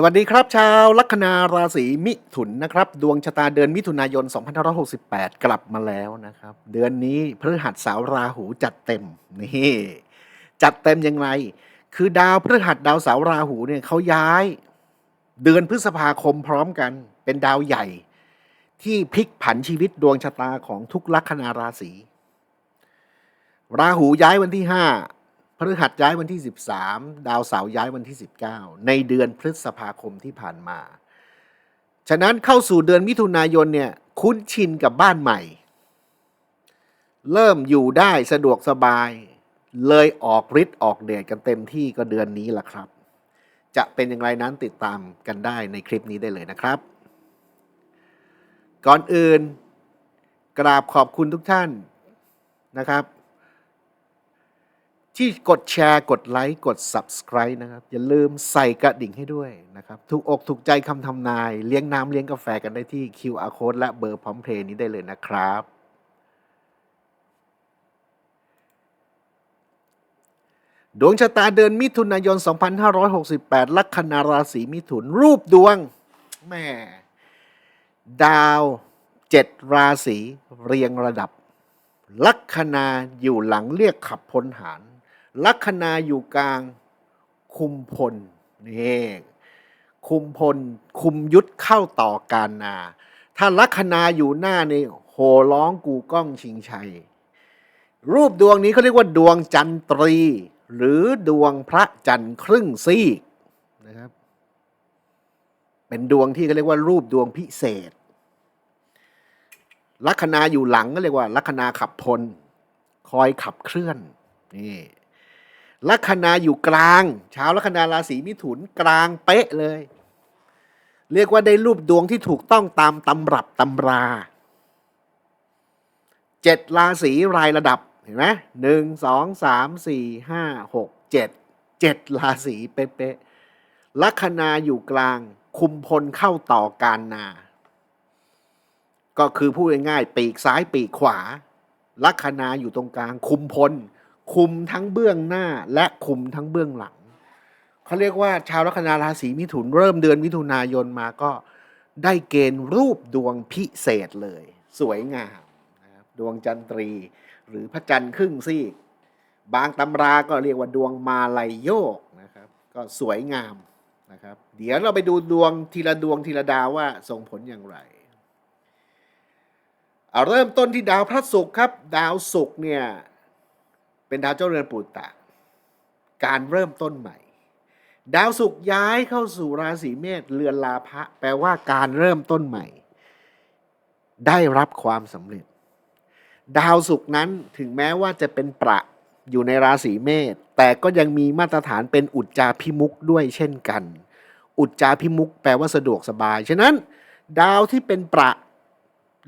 สวัสดีครับ ชาวลัคนาราศีมิถุนนะครับ ดวงชะตาเดือนมิถุนายน 2568 กลับมาแล้วนะครับ เดือนนี้พฤหัสสาวราหูจัดเต็มนี่จัดเต็มยังไง คือดาวพฤหัสดาวสาวราหูเนี่ยเขาย้าย เดือนพฤษภาคมพร้อมกัน เป็นดาวใหญ่ ที่พลิกผันชีวิตดวงชะตาของทุกลัคนาราศีราหูย้ายวันที่ 5 พฤหัสย้ายวันที่ 13 ดาวเสาร์ย้ายวันที่ 19 ในเดือนพฤษภาคมที่ผ่านมา ฉะนั้นเข้าสู่เดือนมิถุนายนเนี่ยคุ้นชินกับบ้านใหม่ เริ่มอยู่ได้สะดวกสบาย เลยออกฤทธิ์ออกเดชกันเต็มที่ก็เดือนนี้แหละครับ จะเป็นอย่างไรนั้นติดตามกันได้ในคลิปนี้ได้เลยนะครับ ก่อนอื่น กราบขอบคุณทุกท่านนะครับ ที่กดแชร์กดไลค์กด Subscribe นะครับ อย่าลืมใส่กระดิ่งให้ด้วยนะครับ ถูกอกถูกใจคำทำนาย เลี้ยงน้ำเลี้ยงกาแฟกันได้ที่ QR Code และเบอร์พร้อมเพลย์นี้ได้เลยนะครับ ดวงชะตาเดือนมิถุนายน 2568 ลัคนาราศีมิถุน รูปดวงแม่ดาวเจ็ดราศีเรียงระดับ ลัคนาอยู่หลังเรียกขับพลหาร ลัคนาอยู่กลาง คุมพลนี่คุมพล คุมยุทธเข้าต่อการนา ถ้าลัคนาอยู่หน้านี่โหร้องกูก้องชิงชัย รูปดวงนี้เขาเรียกว่าดวงจันตรี หรือดวงพระจันทร์ครึ่งซีกนะครับ เป็นดวงที่เขาเรียกว่า รูปดวงพิเศษลัคนาอยู่หลังก็เรียกว่าลัคนาขับพล คอยขับเคลื่อนนี่ ลัคนาอยู่กลางชาวลัคนาราศีมิถุนกลางเป๊ะเลย เรียกว่าได้รูปดวงที่ถูกต้องตามตำรับตำราเจ็ดราศีรายระดับเห็นไหมหนึ่งสองสามสี่ห้าหกเจ็ดเจ็ดราศีเป๊ะๆลัคนาอยู่กลาง คุมพลเข้าต่อการนา ก็คือพูดง่ายๆปีกซ้ายปีกขวาลัคนาอยู่ตรงกลาง คุมพล คุมทั้งเบื้องหน้าและคุมทั้งเบื้องหลังเขาเรียกว่าชาวลัคนาราศีมิถุนเริ่มเดือนมิถุนายนมาก็ได้เกณฑ์รูปดวงพิเศษเลย สวยงามดวงจันทรี หรือพระจันทร์ครึ่งซีกบางตำราก็เรียกว่าดวงมาลัยโยกนะครับก็สวยงามนะครับเดี๋ยวเราไปดูดวงทีละดวงทีละดาวว่าส่งผลอย่างไรเอาเริ่มต้นที่ดาวพระศุกร์ครับ ดาวศุกร์เนี่ย เป็นดาวเจ้าเรือนปุตตะ การเริ่มต้นใหม่ ดาวศุกร์ย้ายเข้าสู่ราศีเมษเรือนลาภะแปลว่าการเริ่มต้นใหม่ ได้รับความสำเร็จ ดาวศุกร์นั้นถึงแม้ว่าจะเป็นประอยู่ในราศีเมษแต่ก็ยังมีมาตรฐานเป็นอุจจาพิมุกด้วยเช่นกัน อุจจาพิมุกแปลว่าสะดวกสบาย ฉะนั้น ดาวที่เป็นประ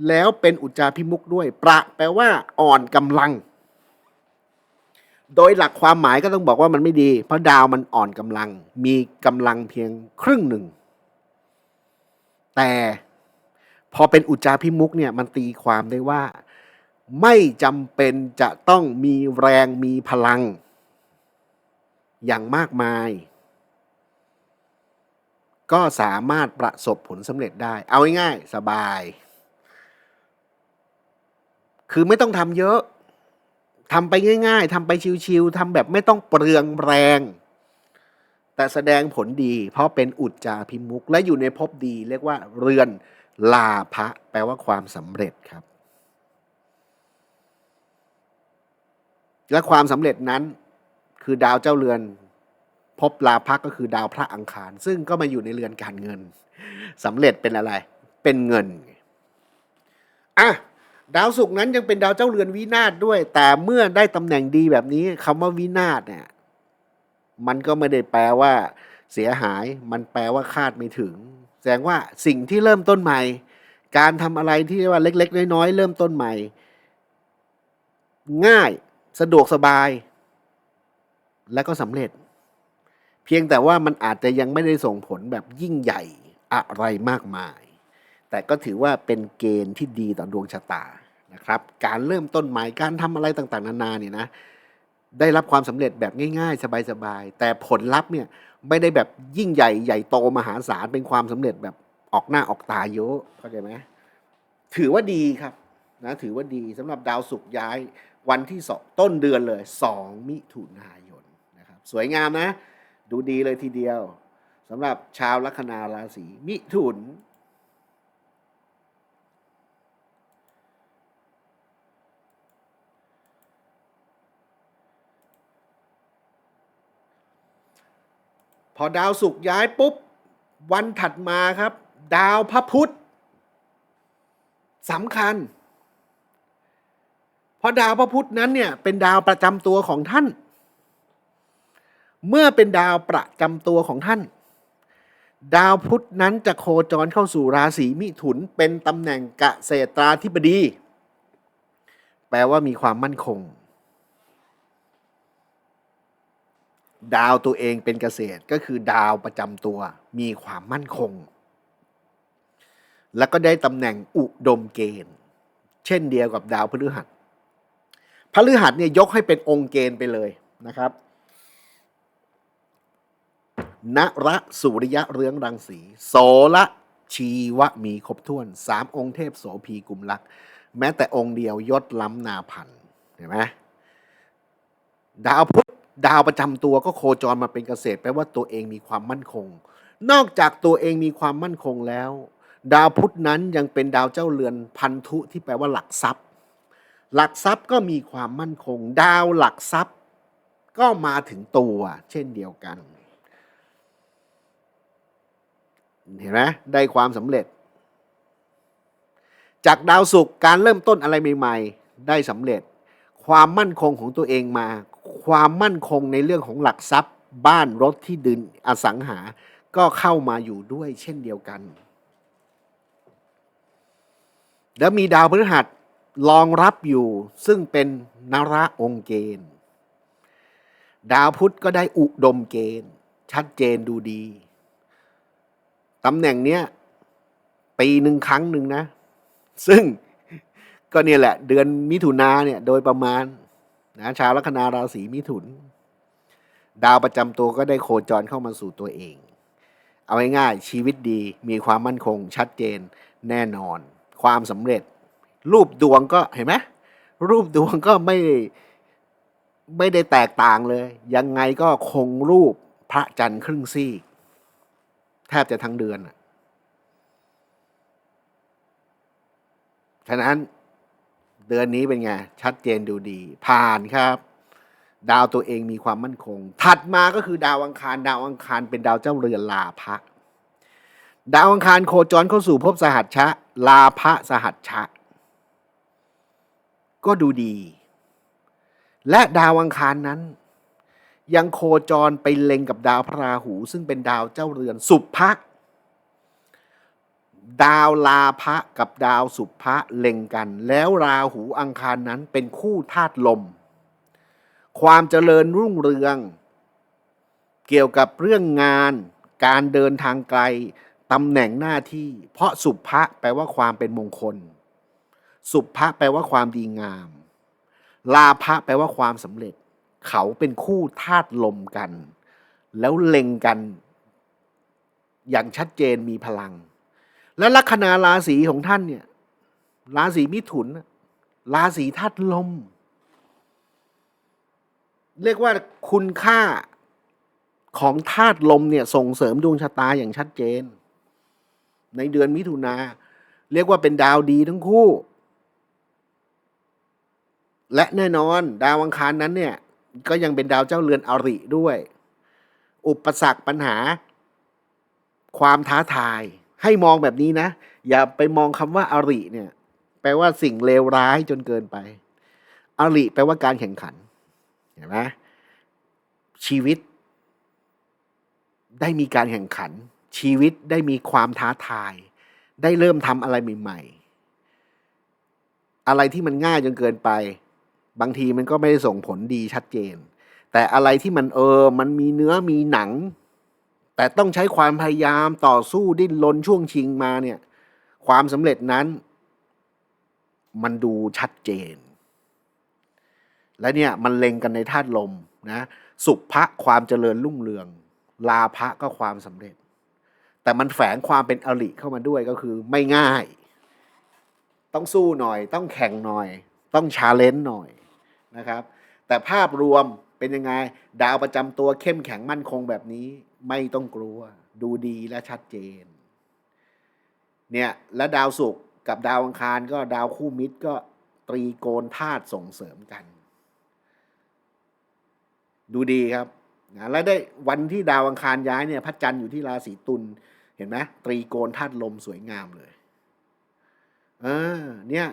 แล้วเป็นอุจจาพิมุกด้วย ประแปลว่าอ่อนกำลัง โดยหลักความหมายก็ต้องบอกว่ามันไม่ดี เพราะดาวมันอ่อนกำลัง มีกำลังเพียงครึ่งหนึ่ง แต่พอเป็นอุจจาพิมุกเนี่ยมันตีความได้ว่า ไม่จำเป็นจะต้องมีแรงมีพลัง อย่างมากมาย ก็สามารถประสบผลสำเร็จได้ เอาง่ายๆสบาย คือไม่ต้องทำเยอะ ทำไปง่าย ๆทำไปชิวๆทำแบบไม่ต้องเปลืองแรง แต่แสดงผลดีเพราะเป็นอุจจาพิมุกและอยู่ในภพดีเรียกว่าเรือนลาภะแปลว่าความสำเร็จครับ และความสำเร็จนั้นคือดาวเจ้าเรือนภพลาภะก็คือดาวพระอังคาร ซึ่งก็มาอยู่ในเรือนการเงินสำเร็จเป็นอะไร เป็นเงินอะ ดาวศุกร์นั้นยังเป็นดาวเจ้าเรือนวินาศด้วย แต่เมื่อได้ตำแหน่งดีแบบนี้คำว่าวินาศเนี่ยมันก็ไม่ได้แปลว่า เสียหาย มันแปลว่าคาดไม่ถึง แสดงว่าสิ่งที่เริ่มต้นใหม่ การทำอะไรที่เรียกว่าเล็ก ๆ น้อยๆเริ่มต้นใหม่ ง่ายสะดวกสบาย และก็สำเร็จ เพียงแต่ว่ามันอาจจะยังไม่ได้ส่งผลแบบยิ่งใหญ่อะไรมากมาย แต่ก็ถือว่าเป็นเกณฑ์ที่ดีต่อดวงชะตานะครับ การเริ่มต้นใหม่การทำอะไรต่างๆ นานาเนี่ยนะได้รับความสำเร็จแบบง่าย ๆ สบายๆ แต่ผลลัพธ์เนี่ยไม่ได้แบบยิ่งใหญ่ใหญ่โตมหาศาลเป็นความสำเร็จแบบออกหน้าออกตาเยอะเข้าใจไหมถือว่าดีครับนะถือว่าดีสำหรับดาวศุกร์ย้ายวันที่สองต้นเดือนเลยสองมิถุนายนนะครับสวยงามนะ ดูดีเลยทีเดียวสำหรับชาวลัคนาราศีมิถุน อดาวศุกร์ย้ายปุ๊บ วันถัดมาครับ ดาวพระพุธสำคัญ เพราะดาวพระพุธนั้นเนี่ยเป็นดาวประจำตัวของท่าน เมื่อเป็นดาวประจำตัวของท่าน ดาวพุธนั้นจะโคจรเข้าสู่ราศีมิถุนเป็นตำแหน่งเกษตราธิบดี แปลว่ามีความมั่นคง ดาวตัวเองเป็นเกษตรก็คือดาวประจำตัวมีความมั่นคง แล้วก็ได้ตำแหน่งอุดมเกณฑ์ เช่นเดียวกับดาวพฤหัสพฤหัสเนี่ยยกให้เป็นองค์เกณฑ์ไปเลยนะครับนระสุริยะเรืองรังสี โสละชีวะมีครบถ้วนสามองค์เทพโสภีกุมลัก แม้แต่องค์เดียวยศล้ำนาพันเห็นไหมดาวพุธ ดาวประจำตัวก็โคจรมาเป็นเกษตรแปลว่าตัวเองมีความมั่นคง นอกจากตัวเองมีความมั่นคงแล้ว ดาวพุธนั้นยังเป็นดาวเจ้าเรือนพันธุที่แปลว่าหลักทรัพย์ หลักทรัพย์ก็มีความมั่นคง ดาวหลักทรัพย์ ก็มาถึงตัว เช่นเดียวกัน เห็นไหมได้ความสำเร็จ จากดาวศุกร์การเริ่มต้นอะไรใหม่ ๆ ได้สำเร็จความมั่นคงของตัวเองมา ความมั่นคงในเรื่องของหลักทรัพย์ บ้านรถที่ดินอสังหา ก็เข้ามาอยู่ด้วยเช่นเดียวกัน แล้วมีดาวพฤหัสรองรับอยู่ซึ่งเป็นนระองค์เกณฑ์ ดาวพุธก็ได้อุดมเกณฑ์ ชัดเจนดูดีตำแหน่งเนี้ยปีหนึ่งครั้งหนึ่งนะ ซึ่งก็เนี่ยแหละ เดือนมิถุนาเนี่ยโดยประมาณ นะชาวลัคนาราศีมิถุน ดาวประจำตัวก็ได้โคจรเข้ามาสู่ตัวเอง เอาง่ายๆชีวิตดีมีความมั่นคง ชัดเจนแน่นอน ความสำเร็จ รูปดวงก็เห็นไหมรูปดวงก็ไม่ไม่ได้แตกต่างเลย ยังไงก็คงรูปพระจันทร์ครึ่งซี่ แทบจะทั้งเดือนอะฉะนั้น เดือนนี้เป็นไง ชัดเจนดูดี ผ่านครับ ดาวตัวเองมีความมั่นคง ถัดมาก็คือดาวอังคาร ดาวอังคารเป็นดาวเจ้าเรือนลาภะดาวอังคารโคจรเข้าสู่ภพสหัชชะ ลาภะสหัชชะ ก็ดูดี และดาวอังคารนั้น ยังโคจรไปเล็งกับดาวพระราหู ซึ่งเป็นดาวเจ้าเรือนสุภะ ดาวลาภะกับดาวสุภะเล็งกัน แล้วราหูอังคารนั้นเป็นคู่ธาตุลม ความเจริญรุ่งเรือง เกี่ยวกับเรื่องงาน การเดินทางไกลตำแหน่งหน้าที่ เพราะสุภะแปลว่าความเป็นมงคล สุภะแปลว่าความดีงาม ลาภะแปลว่าความสำเร็จ เขาเป็นคู่ธาตุลมกัน แล้วเล็งกัน อย่างชัดเจนมีพลัง และลัคนาราศีของท่านเนี่ย ราศีมิถุน ราศีธาตุลม เรียกว่าคุณค่าของธาตุลมเนี่ยส่งเสริมดวงชะตาอย่างชัดเจน ในเดือนมิถุนา เรียกว่าเป็นดาวดีทั้งคู่ และแน่นอนดาวอังคารนั้นเนี่ย ก็ยังเป็นดาวเจ้าเรือนอริด้วย อุปสรรคปัญหา ความท้าทาย ให้มองแบบนี้นะ อย่าไปมองคำว่าอริเนี่ย แปลว่าสิ่งเลวร้ายจนเกินไปอริแปลว่าการแข่งขันเห็นไหมชีวิต ได้มีการแข่งขัน ชีวิตได้มีความท้าทาย ได้เริ่มทำอะไรใหม่ๆ อะไรที่มันง่ายจนเกินไป บางทีมันก็ไม่ได้ส่งผลดีชัดเจน แต่อะไรที่มันเออ มันมีเนื้อมีหนัง แต่ต้องใช้ความพยายามต่อสู้ดิ้นรนช่วงชิงมาเนี่ย ความสำเร็จนั้น มันดูชัดเจน และเนี่ยมันเล็งกันในธาตุลมนะสุภะความเจริญรุ่งเรือง ลาภะก็ความสำเร็จ แต่มันแฝงความเป็นอริเข้ามาด้วยก็คือไม่ง่าย ต้องสู้หน่อย ต้องแข่งหน่อย ต้องชาเลนจ์หน่อยนะครับ แต่ภาพรวมเป็นยังไง ดาวประจำตัวเข้มแข็งมั่นคงแบบนี้ ไม่ต้องกลัว ดูดีและชัดเจน เนี่ยและดาวศุกร์กับดาวอังคารก็ดาวคู่มิตรก็ตรีโกณธาตุส่งเสริมกัน ดูดีครับนะและได้วันที่ดาวอังคารย้ายเนี่ยพระจันทร์อยู่ที่ราศีตุลเห็นไหมตรีโกณธาตุลมสวยงามเลยเออเนี่ย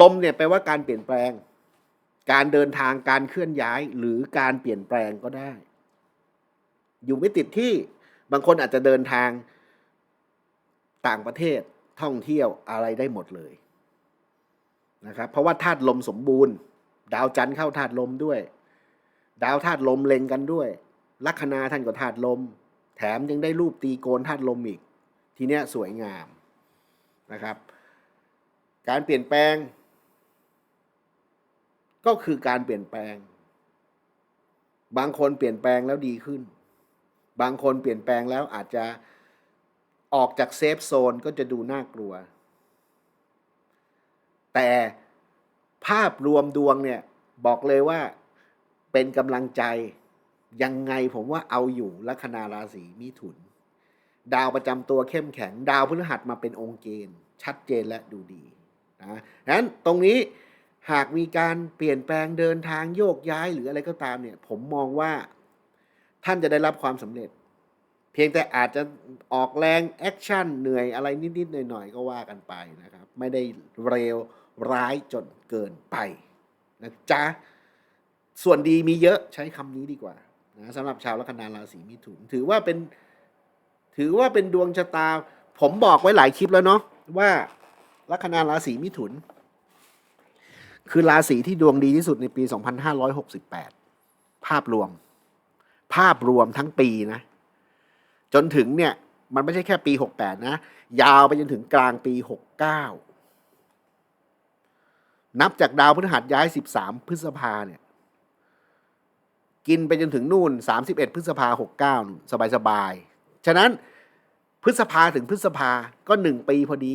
ลมเนี่ยแปลว่าการเปลี่ยนแปลง การเดินทางการเคลื่อนย้ายหรือการเปลี่ยนแปลงก็ได้ อยู่ไม่ติดที่บางคนอาจจะเดินทางต่างประเทศท่องเที่ยวอะไรได้หมดเลยนะครับเพราะว่าธาตุลมสมบูรณ์ ดาวจันทร์เข้าธาตุลมด้วย ดาวธาตุลมเล็งกันด้วย ลัคนาท่านก็ธาตุลม แถมยังได้รูปตีโกนธาตุลมอีก ทีเนี้ยสวยงามนะครับ การเปลี่ยนแปลง ก็คือการเปลี่ยนแปลง บางคนเปลี่ยนแปลงแล้วดีขึ้น บางคนเปลี่ยนแปลงแล้วอาจจะออกจากเซฟโซนก็จะดูน่ากลัว แต่ภาพรวมดวงเนี่ยบอกเลยว่าเป็นกำลังใจ ยังไงผมว่าเอาอยู่ลัคนาราศีมิถุน ดาวประจำตัวเข้มแข็ง ดาวพฤหัสมาเป็นองค์เกณฑ์ ชัดเจนและดูดีนะนั้นตรงนี้หากมีการเปลี่ยนแปลงเดินทางโยกย้ายหรืออะไรก็ตามเนี่ย ผมมองว่า ท่านจะได้รับความสำเร็จ เพียงแต่อาจจะออกแรงแอคชั่นเหนื่อยอะไรนิดๆหน่อยๆก็ว่ากันไปนะครับ ไม่ได้เร็วร้ายจนเกินไปนะจ๊ะส่วนดีมีเยอะใช้คำนี้ดีกว่านะสำหรับชาวลัคนาราศีมิถุน ถือว่าเป็นถือว่าเป็นดวงชะตา ผมบอกไว้หลายคลิปแล้วเนาะว่าลัคนาราศีมิถุน คือราศีที่ดวงดีที่สุดในปี 2568 ภาพรวม ภาพรวมทั้งปีนะ จนถึงเนี่ย มันไม่ใช่แค่ปี 68 นะ ยาวไปจนถึงกลางปี 69 นับจากดาวพฤหัสย้าย 13 พฤษภาเนี่ย กินไปจนถึงนู่น 31 พฤษภา 69นู่นสบายๆฉะนั้นพฤษภาถึงพฤษภาก็หนึ่งปีพอดี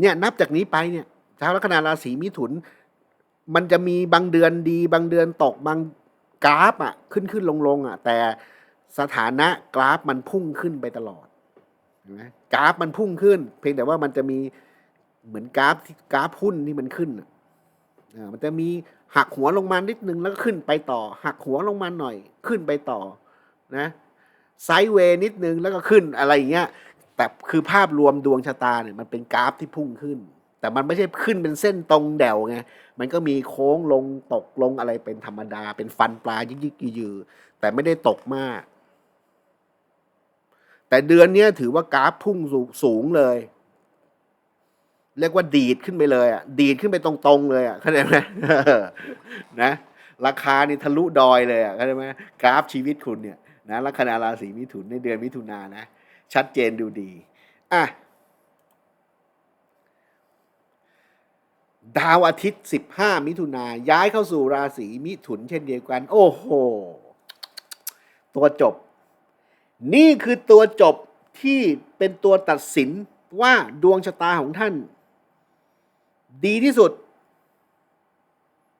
เนี่ยนับจากนี้ไปเนี่ยชาวลัคนาราศีมิถุน มันจะมีบางเดือนดี บางเดือนตกบาง กราฟอะขึ้นขึ้นลงลงอะ แต่สถานะกราฟมันพุ่งขึ้นไปตลอดเห็นไหมกราฟมันพุ่งขึ้น เพียงแต่ว่ามันจะมีเหมือนกราฟกราฟหุ้นที่มันขึ้นอะอ่ามันจะมีหักหัวลงมานิดนึงแล้วก็ขึ้นไปต่อ หักหัวลงมาหน่อย ขึ้นไปต่อนะไซด์เวย์นิดนึงแล้วก็ขึ้นอะไรอย่างเงี้ยแต่คือภาพรวมดวงชะตาเนี่ยมันเป็นกราฟที่พุ่งขึ้น แต่มันไม่ใช่ขึ้นเป็นเส้นตรงแดวไงมันก็มีโค้งลงตกลงอะไรเป็นธรรมดา เป็นฟันปลายิกยิกยือแต่ไม่ได้ตกมาก แต่เดือนนี้ถือว่ากราฟพุ่งสูสูงเลย เรียกว่าดีดขึ้นไปเลยอะดีดขึ้นไปตรงๆเลยอะเข้าใจไหมนะราคานี่ทะลุดอยเลยอะเข้าใจไหมกราฟชีวิตคุณเนี่ยนะลัคนาราศีมิถุนในเดือนมิถุนายนนะ ชัดเจนดูดี อะ ดาวอาทิตย์ 15 มิถุนาย้ายเข้าสู่ราศีมิถุนเช่นเดียวกัน โอ้โห ตัวจบ นี่คือตัวจบที่เป็นตัวตัดสินว่าดวงชะตาของท่าน ดีที่สุด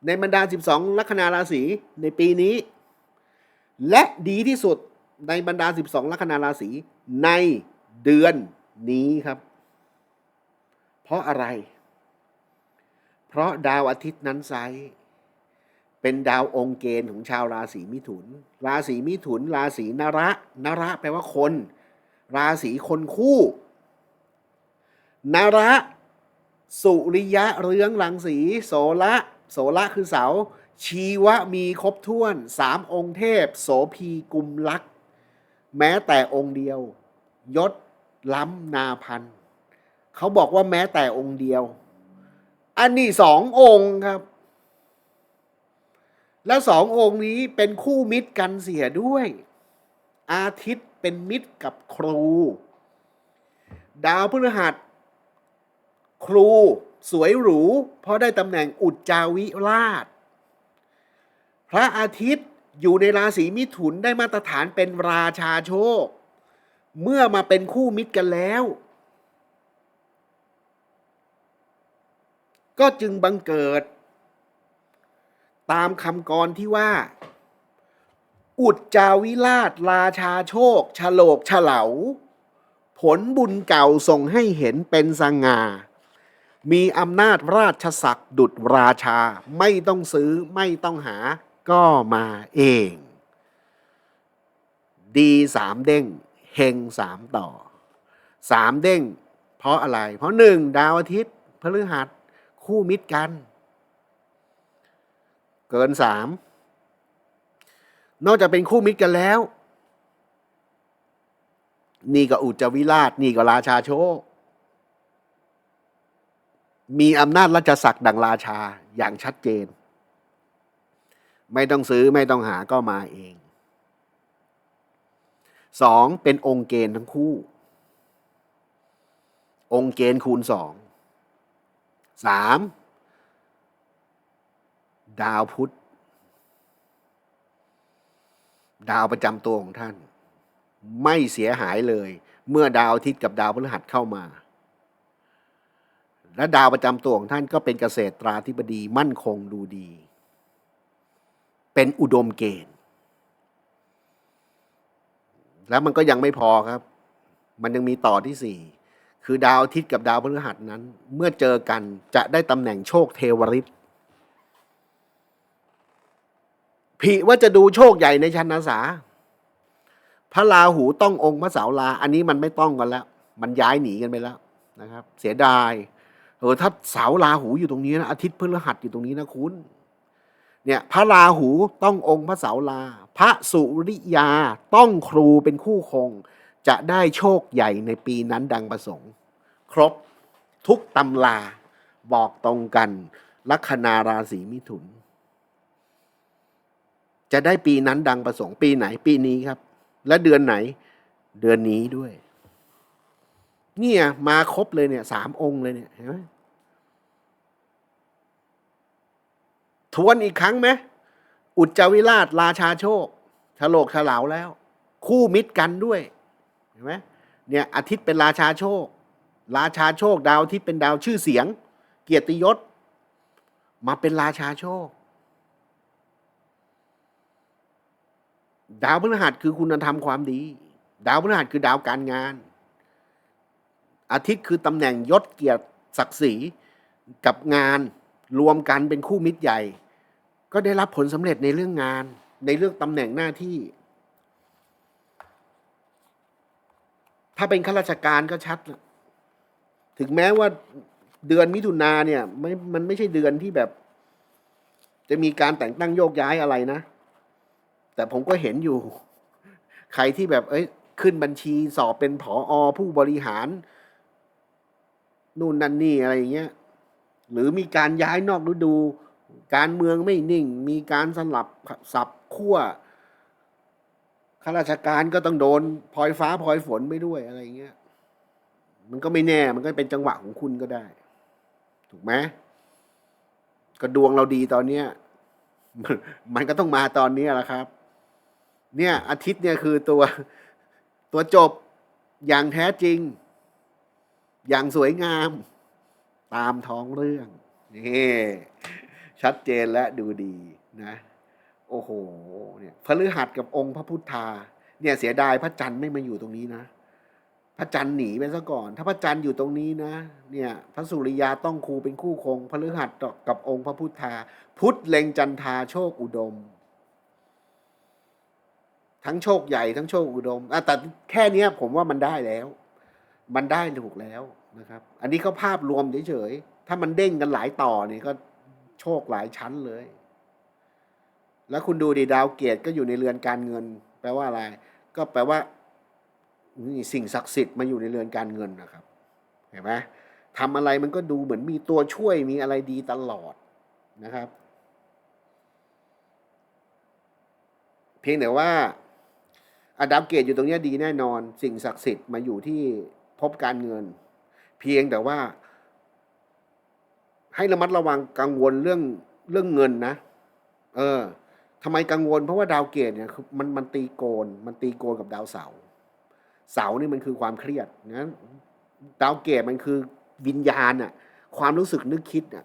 ในบรรดา 12 ลัคนาราศีในปีนี้ และดีที่สุดในบรรดา 12 ลัคนาราศีในเดือนนี้ครับ เพราะอะไร เพราะดาวอาทิตย์นั้นไซส์เป็นดาวองค์เกณฑ์ของชาวราศีมิถุน ราศีมิถุน ราศีนระนระแปลว่าคน ราศีคนคู่นระสุริยะเรืองรังสีโสละโสละคือเสา ชีวะมีครบถ้วนสามองค์เทพ โสพีกุมลักษ์แม้แต่องค์เดียว ยศล้ำนาพันเขาบอกว่าแม้แต่องค์เดียว อันนี้สององค์ครับ แล้วสององค์นี้เป็นคู่มิตรกันเสียด้วย อาทิตย์เป็นมิตรกับครู ดาวพฤหัส ครูสวยหรู เพราะได้ตำแหน่งอุจจาวิราช พระอาทิตย์อยู่ในราศีมิถุนได้มาตรฐานเป็นราชาโชค เมื่อมาเป็นคู่มิตรกันแล้ว ก็จึงบังเกิด ตามคำกรที่ว่า อุจจาวิราชราชาโชคฉโลกเฉลาผลบุญเก่าส่งให้เห็นเป็นสง่า มีอำนาจราชศักดิ์ดุจราชาไม่ต้องซื้อไม่ต้องหาก็มาเอง ดีสามเด้งเฮงสามต่อสามเด้ง เพราะอะไร เพราะหนึ่งดาวอาทิตย์พฤหัส คู่มิตรกัน เกินสามนอกจากเป็นคู่มิตรกันแล้ว นี่ก็อุจวิราช นี่ก็ราชาโชคมีอำนาจราชศักดิ์ดังราชาอย่างชัดเจน ไม่ต้องซื้อไม่ต้องหาก็มาเองสองเป็นองค์เกณฑ์ทั้งคู่ องค์เกณฑ์คูณสอง สามดาวพุธ ดาวประจำตัวของท่าน ไม่เสียหายเลย เมื่อดาวอาทิตย์กับดาวพฤหัสเข้ามา และดาวประจำตัวของท่านก็เป็นเกษตราธิบดีมั่นคงดูดี เป็นอุดมเกณฑ์ แล้วมันก็ยังไม่พอครับ มันยังมีต่อที่สี่ คือดาวอาทิตย์กับดาวพฤหัสนั้น เมื่อเจอกันจะได้ตำแหน่งโชคเทวริตผิว่าจะดูโชคใหญ่ในชันนาสาพระราหูต้ององค์พระเสาลา อันนี้มันไม่ต้องกันแล้ว มันย้ายหนีกันไปแล้วนะครับ เสียดายเออถ้าเสาราหูอยู่ตรงนี้นะอาทิตย์พฤหัสอยู่ตรงนี้นะคุณเนี่ยพระราหูต้ององค์พระเสาลา พระสุริยาต้องครูเป็นคู่คง จะได้โชคใหญ่ในปีนั้นดังประสงค์ ครบทุกตำราบอกตรงกัน ลัคนาราศีมิถุน จะได้ปีนั้นดังประสงค์ ปีไหนปีนี้ครับ และเดือนไหนเดือนนี้ด้วย เนี่ยมาครบเลยเนี่ยสามองค์เลยเนี่ยเห็นไหมทวนอีกครั้งไหมอุจจวิราชราชาโชคฉลกฉลาวแล้ว คู่มิตรกันด้วย เห็นไหมเนี่ยอาทิตย์เป็นราชาโชค ราชาโชคดาวอาทิตย์เป็นดาวชื่อเสียง เกียรติยศ มาเป็นราชาโชค ดาวพฤหัสคือคุณธรรมความดี ดาวพฤหัสคือดาวการงาน อาทิตย์คือตำแหน่งยศเกียรติศักดิ์ศรีกับงานรวมกันเป็นคู่มิตรใหญ่ ก็ได้รับผลสำเร็จในเรื่องงาน ในเรื่องตำแหน่งหน้าที่ ถ้าเป็นข้าราชการก็ชัดละถึงแม้ว่าเดือนมิถุนาเนี่ยไม่มันไม่ใช่เดือนที่แบบ จะมีการแต่งตั้งโยกย้ายอะไรนะ แต่ผมก็เห็นอยู่ ใครที่แบบ เอ้ย ขึ้นบัญชีสอบเป็นผออผู้บริหาร นู่นนั่นนี่อะไรอย่างเงี้ย หรือมีการย้ายนอกฤดู การเมืองไม่นิ่ง มีการสลับสับขั้ว ข้าราชการก็ต้องโดนพลอยฟ้าพลอยฝนไปด้วยอะไรเงี้ย มันก็ไม่แน่ มันก็เป็นจังหวะของคุณก็ได้ ถูกไหมก็ดวงเราดีตอนเนี้ยมันก็ต้องมาตอนนี้แหละครับ เนี่ย อาทิตย์เนี่ยคือตัวตัวจบอย่างแท้จริง อย่างสวยงาม ตามท้องเรื่องนี่ชัดเจนและดูดีนะ โอ้โหเนี่ยพฤหัสกับองค์พระพุทธา เนี่ยเสียดายพระจันทร์ไม่มาอยู่ตรงนี้นะ พระจันทร์หนีไปซะก่อน ถ้าพระจันทร์อยู่ตรงนี้นะ เนี่ย พระสุริยาต้องครูเป็นคู่คงพฤหัสกับองค์พระพุทธา พุทธเล็งจันทาโชคอุดม ทั้งโชคใหญ่ทั้งโชคอุดมอะแต่แค่เนี้ยผมว่ามันได้แล้ว มันได้ถูกแล้วนะครับ อันนี้ก็ภาพรวมเฉยๆถ้ามันเด้งกันหลายต่อเนี่ยก็โชคหลายชั้นเลย แล้วคุณดูดิดาวเกียรติก็อยู่ในเรือนการเงิน แปลว่าอะไร ก็แปลว่านี่สิ่งศักดิ์สิทธิ์มาอยู่ในเรือนการเงินนะครับ เห็นไหมทำอะไรมันก็ดูเหมือนมีตัวช่วยมีอะไรดีตลอดนะครับ เพียงแต่ว่าอดาวเกตอยู่ตรงนี้ดีแน่นอน สิ่งศักดิ์สิทธิ์มาอยู่ที่พบการเงิน เพียงแต่ว่า ให้ระมัดระวังกังวลเรื่องเรื่องเงินนะ เออ ทำไมกังวลเพราะว่าดาวเกตเนี่ยคือมันมันตีโกน มันตีโกนกับดาวเสา เสานี่มันคือความเครียดนะดาวเกตมันคือวิญญาณอะความรู้สึกนึกคิดอะ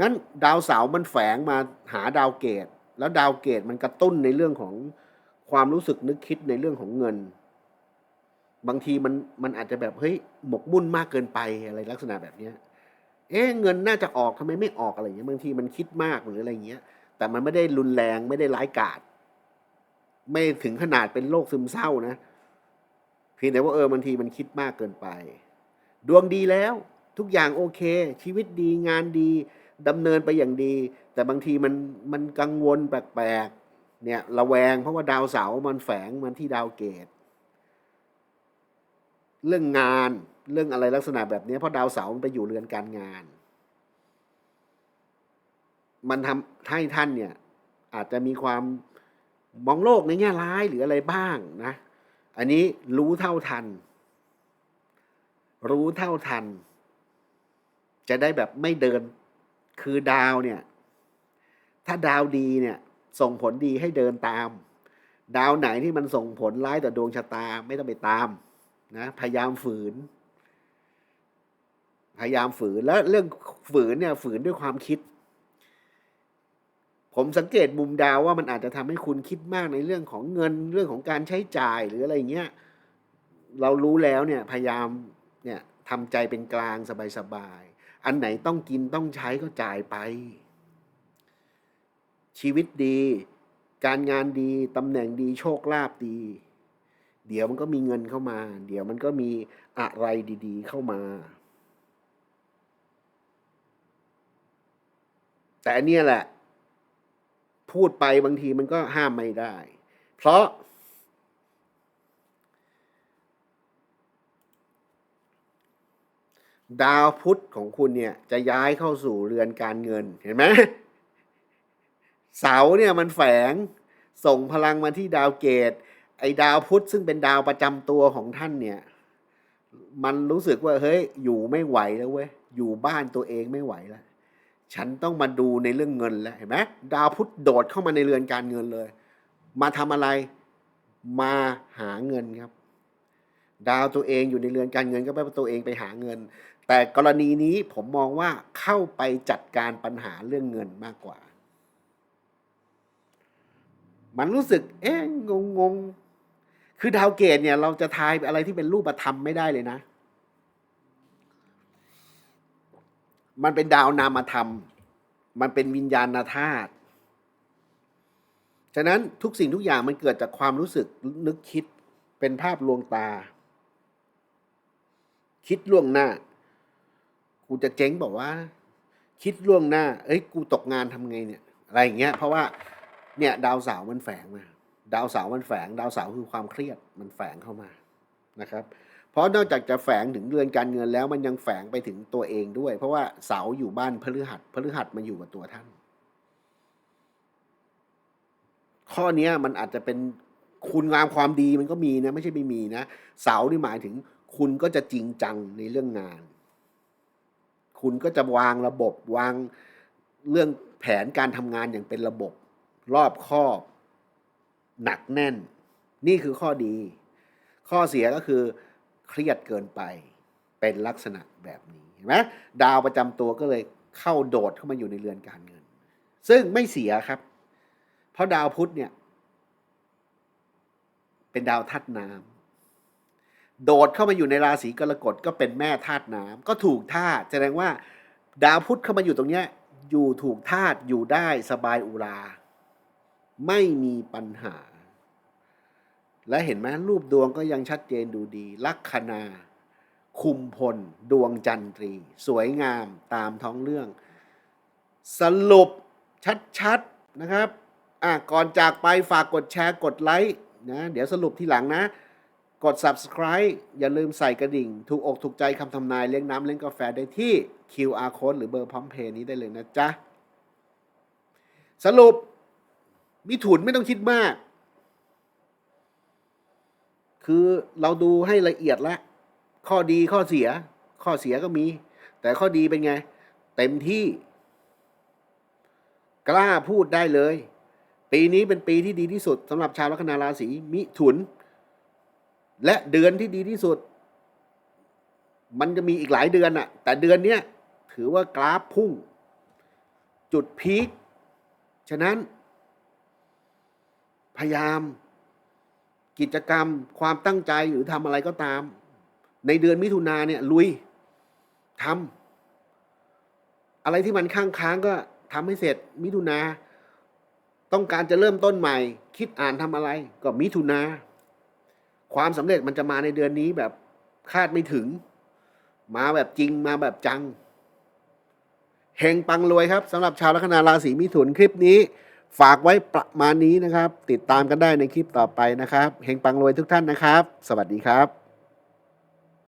งั้นดาวเสามันแฝงมาหาดาวเกต แล้วดาวเกตมันกระตุ้นในเรื่องของความรู้สึกนึกคิดในเรื่องของเงิน บางทีมันมันอาจจะแบบเฮ้ยหมกมุ่นมากเกินไปอะไรลักษณะแบบเนี้ยเอ๊ะเงินน่าจะออกทำไมไม่ออกอะไรอย่างเงี้ยบางทีมันคิดมากหรืออะไรเงี้ย แต่มันไม่ได้รุนแรงไม่ได้ร้ายกาจไม่ถึงขนาดเป็นโรคซึมเศร้านะเพียงแต่ว่าเออบางทีมันคิดมากเกินไป ดวงดีแล้ว ทุกอย่างโอเค ชีวิตดีงานดีดำเนินไปอย่างดี แต่บางทีมันมันกังวลแปลกๆเนี่ยระแวงเพราะว่าดาวเสาร์มันแฝงมันที่ดาวเกตเรื่องงานเรื่องอะไรลักษณะแบบนี้เพราะดาวเสาร์มันไปอยู่เรือนการงาน มันทำให้ท่านเนี่ยอาจจะมีความมองโลกในแง่ร้ายหรืออะไรบ้างนะ อันนี้รู้เท่าทัน รู้เท่าทัน จะได้แบบไม่เดินคือดาวเนี่ย ถ้าดาวดีเนี่ย ส่งผลดีให้เดินตาม ดาวไหนที่มันส่งผลร้ายต่อดวงชะตาไม่ต้องไปตามนะพยายามฝืน พยายามฝืนแล้วเรื่องฝืนเนี่ยฝืนด้วยความคิด ผมสังเกตมุมดาวว่ามันอาจจะทำให้คุณคิดมากในเรื่องของเงินเรื่องของการใช้จ่ายหรืออะไรเงี้ยเรารู้แล้วเนี่ยพยายามเนี่ยทำใจเป็นกลางสบายๆอันไหนต้องกินต้องใช้ก็จ่ายไป ชีวิตดี การงานดีตำแหน่งดีโชคลาภดี เดี๋ยวมันก็มีเงินเข้ามา เดี๋ยวมันก็มีอะไรดีๆเข้ามาแต่อันเนี้ยแหละ พูดไปบางทีมันก็ห้ามไม่ได้ เพราะ ดาวพุธของคุณเนี่ย จะย้ายเข้าสู่เรือนการเงินเห็นไหมเสาเนี่ยมันแฝงส่งพลังมาที่ดาวเกต ไอ้ดาวพุธซึ่งเป็นดาวประจำตัวของท่านเนี่ย มันรู้สึกว่าเฮ้ยอยู่ไม่ไหวแล้วเว้ยอยู่บ้านตัวเองไม่ไหวแล้ว ฉันต้องมาดูในเรื่องเงินแล้วเห็นไหมดาวพุธโดดเข้ามาในเรือนการเงินเลย มาทำอะไรมาหาเงินครับ ดาวตัวเองอยู่ในเรือนการเงินก็แปลว่าตัวเองไปหาเงิน แต่กรณีนี้ผมมองว่าเข้าไปจัดการปัญหาเรื่องเงินมากกว่า มันรู้สึก เอ๊ะงงงคือดาวเกตเนี่ย เราจะทายอะไรที่เป็นรูปธรรมไม่ได้เลยนะ มันเป็นดาวนามธรรม มันเป็นวิญญาณธาตุฉะนั้นทุกสิ่งทุกอย่างมันเกิดจากความรู้สึกนึกคิดเป็นภาพลวงตา คิดล่วงหน้า กูจะเจ๊งบอกว่า คิดล่วงหน้า เอ้ยกูตกงานทำไงเนี่ย อะไรอย่างเงี้ย เพราะว่าเนี่ย ดาวเสาร์มันแฝงมาดาวเสาร์มันแฝง ดาวเสาร์คือความเครียดมันแฝงเข้ามานะครับ เพราะนอกจากจะแฝงถึงเรือนการเงินแล้วมันยังแฝงไปถึงตัวเองด้วย เพราะว่าเสาอยู่บ้านพฤหัสพฤหัสมาอยู่กับตัวท่าน ข้อนี้มันอาจจะเป็นคุณงามความดีมันก็มีนะ ไม่ใช่ไม่มีนะ เสานี่หมายถึง คุณก็จะจริงจังในเรื่องงาน คุณก็จะวางระบบวางเรื่องแผนการทำงานอย่างเป็นระบบ รอบคอบ หนักแน่น นี่คือข้อดี ข้อเสียก็คือ เครียดเกินไปเป็นลักษณะแบบนี้เห็นไหมดาวประจำตัวก็เลยเข้าโดดเข้ามาอยู่ในเรือนการเงิน ซึ่งไม่เสียครับ เพราะดาวพุธเนี่ย เป็นดาวธาตุน้ำโดดเข้ามาอยู่ในราศีกรกฎก็เป็นแม่ธาตุน้ำก็ถูกธาตุแสดงว่า ดาวพุธเข้ามาอยู่ตรงเนี้ยอยู่ถูกธาตุอยู่ได้สบายอุรา ไม่มีปัญหา และเห็นไหมรูปดวงก็ยังชัดเจนดูดี ลัคนา คุมพล ดวงจันทรี สวยงามตามท้องเรื่อง สรุปชัดๆนะครับอะก่อนจากไปฝากกดแชร์กดไลค์นะเดี๋ยวสรุปทีหลังนะ กด subscribe อย่าลืมใส่กระดิ่ง ถูกอกถูกใจคำทำนายเลี้ยงน้ำเลี้ยงกาแฟได้ที่ QR code หรือเบอร์พร้อมเพย์นี้ได้เลยนะจ๊ะ สรุปมิถุนไม่ต้องคิดมาก คือเราดูให้ละเอียดแล้วข้อดีข้อเสีย ข้อเสียก็มี แต่ข้อดีเป็นไง เต็มที่ กล้าพูดได้เลย ปีนี้เป็นปีที่ดีที่สุดสำหรับชาวลัคนาราศีมิถุน และเดือนที่ดีที่สุด มันจะมีอีกหลายเดือนอะแต่เดือนเนี้ยถือว่ากราฟพุ่ง จุดพีคฉะนั้น พยายาม กิจกรรม ความตั้งใจหรือทำอะไรก็ตาม ในเดือนมิถุนาเนี่ยลุยทำอะไรที่มันค้างค้างก็ทำให้เสร็จมิถุนาต้องการจะเริ่มต้นใหม่ คิดอ่านทำอะไรก็มิถุนาความสำเร็จมันจะมาในเดือนนี้แบบคาดไม่ถึง มาแบบจริงมาแบบจังเฮงปังรวยครับสำหรับชาวลัคนาราศีมิถุนคลิปนี้ ฝากไว้ประมาณนี้นะครับ ติดตามกันได้ในคลิปต่อไปนะครับ เฮงปังรวยทุกท่านนะครับ สวัสดีครับ